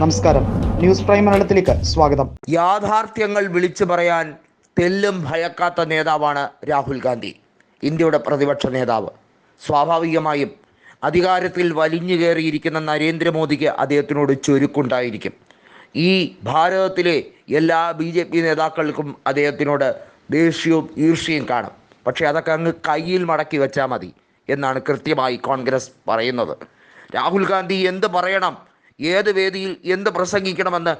നമസ്കാരം. News prime മലയാളത്തിലേക്ക് സ്വാഗതം. യാഥാർത്ഥ്യങ്ങൾ വിളിച്ചു പറയാൻ തെല്ലും ഭയക്കാത്ത നേതാവാണ് രാഹുൽ ഗാന്ധി ഇന്ത്യയുടെ പ്രതിപക്ഷ നേതാവ്. സ്വാഭാവികമായും അധികാരത്തിൽ വലിഞ്ഞു കയറിയിരിക്കുന്ന നരേന്ദ്രമോദിക്ക് അദ്ദേഹത്തിനോട് ചുരുക്കുണ്ടായിരിക്കും. ഈ ഭാരതത്തിലെ എല്ലാ ബി ജെ പി നേതാക്കൾക്കും അദ്ദേഹത്തിനോട് ദേഷ്യവും ഈർഷ്യയും കാണും. പക്ഷേ അതൊക്കെ അങ്ങ് കയ്യിൽ മടക്കി വെച്ചാൽ മതി എന്നാണ് കൃത്യമായി കോൺഗ്രസ് പറയുന്നത്. രാഹുൽ ഗാന്ധി എന്ത് പറയണം? ഏത് വേദിയിൽ എന്ത് പ്രസംഗിക്കണമെന്ന്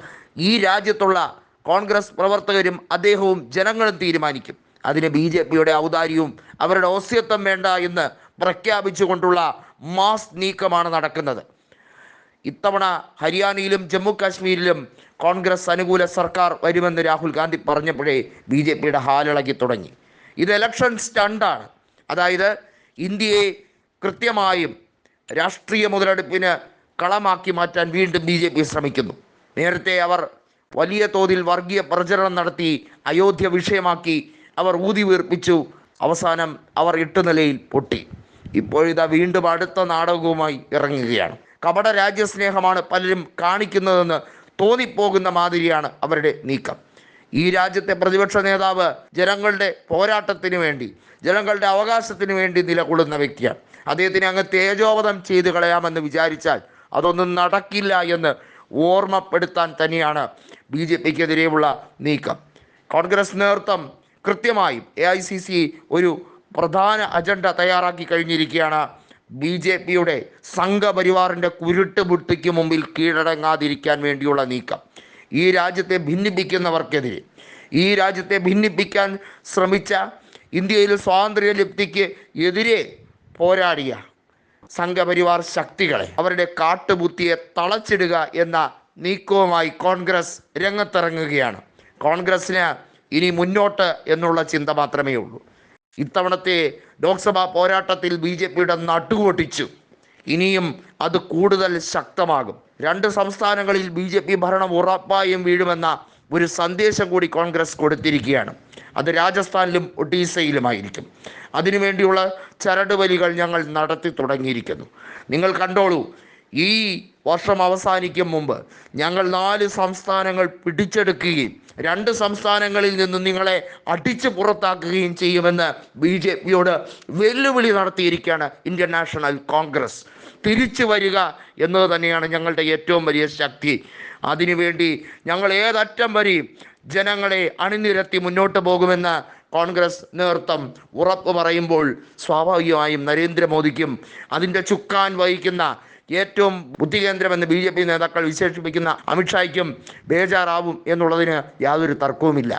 ഈ രാജ്യത്തുള്ള കോൺഗ്രസ് പ്രവർത്തകരും അദ്ദേഹവും ജനങ്ങളും തീരുമാനിക്കും. അതിന് ബി ജെ പിയുടെ ഔദാര്യവും അവരുടെ ഓസ്യത്വം വേണ്ട എന്ന് പ്രഖ്യാപിച്ചുകൊണ്ടുള്ള മാസ് നീക്കമാണ് നടക്കുന്നത്. ഇത്തവണ ഹരിയാനയിലും ജമ്മു കാശ്മീരിലും കോൺഗ്രസ് അനുകൂല സർക്കാർ വരുമെന്ന് രാഹുൽ ഗാന്ധി പറഞ്ഞപ്പോഴേ ബി ജെ പിയുടെ ഹാലിളകി തുടങ്ങി. ഇത് ഇലക്ഷൻ സ്റ്റണ്ടാണ് അതായത് ഇന്ത്യയെ കൃത്യമായും രാഷ്ട്രീയ മുതലെടുപ്പിന് കളമാക്കി മാറ്റാൻ വീണ്ടും ബി ജെ പി ശ്രമിക്കുന്നു. നേരത്തെ അവർ വലിയ തോതിൽ വർഗീയ പ്രചരണം നടത്തി അയോധ്യ വിഷയമാക്കി അവർ ഊതി വീർപ്പിച്ചു. അവസാനം അവർ എട്ടുനിലയിൽ പൊട്ടി. ഇപ്പോഴിതാ വീണ്ടും അടുത്ത നാടകവുമായി ഇറങ്ങുകയാണ്. കപട രാജ്യസ്നേഹമാണ് പലരും കാണിക്കുന്നതെന്ന് തോന്നിപ്പോകുന്ന മാതിരിയാണ് അവരുടെ നീക്കം. ഈ രാജ്യത്തെ പ്രതിപക്ഷ നേതാവ് ജനങ്ങളുടെ പോരാട്ടത്തിന് വേണ്ടി ജനങ്ങളുടെ അവകാശത്തിന് വേണ്ടി നിലകൊള്ളുന്ന വ്യക്തിയാണ്. അദ്ദേഹത്തിന് അങ്ങ് തേജോവധം ചെയ്തു കളയാമെന്ന് വിചാരിച്ചാൽ അതൊന്നും നടക്കില്ല എന്ന് ഓർമ്മപ്പെടുത്താൻ തന്നെയാണ് ബി ജെ പിക്കെതിരെയുള്ള നീക്കം. കോൺഗ്രസ് നേതൃത്വം കൃത്യമായും എ ഐ സി സി ഒരു പ്രധാന അജണ്ട തയ്യാറാക്കി കഴിഞ്ഞിരിക്കുകയാണ്. ബി ജെ പിയുടെ സംഘപരിവാറിന്റെ കുരുട്ട് ബുട്ടിക്ക് മുമ്പിൽ കീഴടങ്ങാതിരിക്കാൻ വേണ്ടിയുള്ള നീക്കം. ഈ രാജ്യത്തെ ഭിന്നിപ്പിക്കുന്നവർക്കെതിരെ ഈ രാജ്യത്തെ ഭിന്നിപ്പിക്കാൻ ശ്രമിച്ച ഇന്ത്യയിൽ സ്വാതന്ത്ര്യ ലബ്ധിക്ക് എതിരെ പോരാടിയ സംഘപരിവാർ ശക്തികളെ അവരുടെ കാട്ടുബുദ്ധിയെ തളച്ചിടുക എന്ന നീക്കവുമായി കോൺഗ്രസ് രംഗത്തിറങ്ങുകയാണ്. കോൺഗ്രസ്സിന് ഇനി മുന്നോട്ട് എന്നുള്ള ചിന്ത മാത്രമേ ഉള്ളൂ. ഇത്തവണത്തെ ലോക്സഭാ പോരാട്ടത്തിൽ ബി ജെ പിയുടെ നട്ടുപൊട്ടിച്ചു ഇനിയും അത് കൂടുതൽ ശക്തമാകും. രണ്ട് സംസ്ഥാനങ്ങളിൽ ബി ജെ പി ഭരണം ഉറപ്പായും വീഴുമെന്ന ഒരു സന്ദേശം കൂടി കോൺഗ്രസ് കൊടുത്തിരിക്കുകയാണ്. അത് രാജസ്ഥാനിലും ഒഡീസയിലുമായിരിക്കും. അതിനുവേണ്ടിയുള്ള ചരടുവലികൾ ഞങ്ങൾ നടത്തി തുടങ്ങിയിരിക്കുന്നു. നിങ്ങൾ കണ്ടോളൂ ഈ വർഷം അവസാനിക്കും മുമ്പ് ഞങ്ങൾ നാല് സംസ്ഥാനങ്ങൾ പിടിച്ചെടുക്കുകയും രണ്ട് സംസ്ഥാനങ്ങളിൽ നിന്ന് നിങ്ങളെ അടിച്ചു പുറത്താക്കുകയും ചെയ്യുമെന്ന് ബി ജെ പിയോട് വെല്ലുവിളി നടത്തിയിരിക്കുകയാണ് ഇന്ത്യൻ നാഷണൽ കോൺഗ്രസ്. തിരിച്ചു വരിക എന്നത് തന്നെയാണ് ഞങ്ങളുടെ ഏറ്റവും വലിയ ശക്തി. അതിനുവേണ്ടി ഞങ്ങൾ ഏതറ്റം വരെയും ജനങ്ങളെ അണിനിരത്തി മുന്നോട്ട് പോകുമെന്ന് കോൺഗ്രസ് നേതൃത്വം ഉറപ്പ് പറയുമ്പോൾ സ്വാഭാവികമായും നരേന്ദ്രമോദിക്കും അതിന്റെ ചുക്കാൻ വഹിക്കുന്ന ഏറ്റവും ബുദ്ധികേന്ദ്രമെന്ന് ബി ജെ പി നേതാക്കൾ വിശേഷിപ്പിക്കുന്ന അമിത്ഷായ്ക്കും ബേജാറാവും എന്നുള്ളതിന് യാതൊരു തർക്കവുമില്ല.